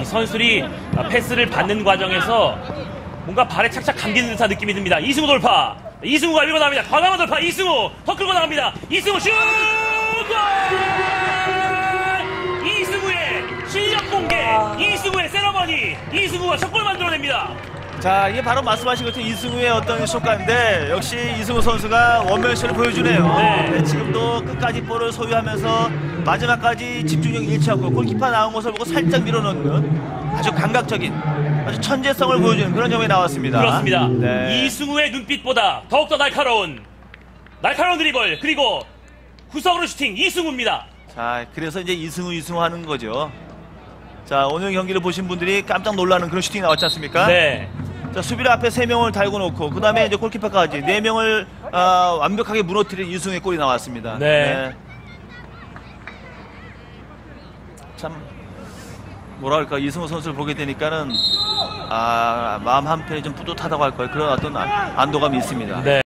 이 선수들이 패스를 받는 과정에서 뭔가 발에 착착 감기는 듯한 느낌이 듭니다. 이승우 돌파. 이승우가 밀고 나갑니다. 과감한 돌파. 이승우 더 끌고 나갑니다. 이승우 슛! 골! 이승우의 실력 공개. 이승우의 세러머니. 이승우가 첫골 만들어냅니다. 자, 이게 바로 말씀하신 것처럼 이승우의 어떤 효과인데 역시 이승우 선수가 원맨쇼를 보여주네요. 네. 네, 지금도 끝까지 볼을 소유하면서 마지막까지 집중력 잃지 않고 골키퍼 나온 것을 보고 살짝 밀어넣는 아주 감각적인 아주 천재성을 보여주는 그런 점이 나왔습니다. 그렇습니다. 네. 이승우의 눈빛보다 더욱더 날카로운 날카로운 드리블 그리고 구석으로 슈팅 이승우입니다. 자, 그래서 이제 이승우 이승우 하는 거죠. 자, 오늘 경기를 보신 분들이 깜짝 놀라는 그런 슈팅이 나왔지 않습니까? 네. 자, 수비를 앞에 세 명을 달고 놓고 그 다음에 이제 골키퍼까지 네 명을 아, 완벽하게 무너뜨린 이승우의 골이 나왔습니다. 네. 참 뭐랄까 이승우 선수를 보게 되니까는 아 마음 한편이 좀 뿌듯하다고 할까요? 그런 어떤 안- 안도감이 있습니다. 네.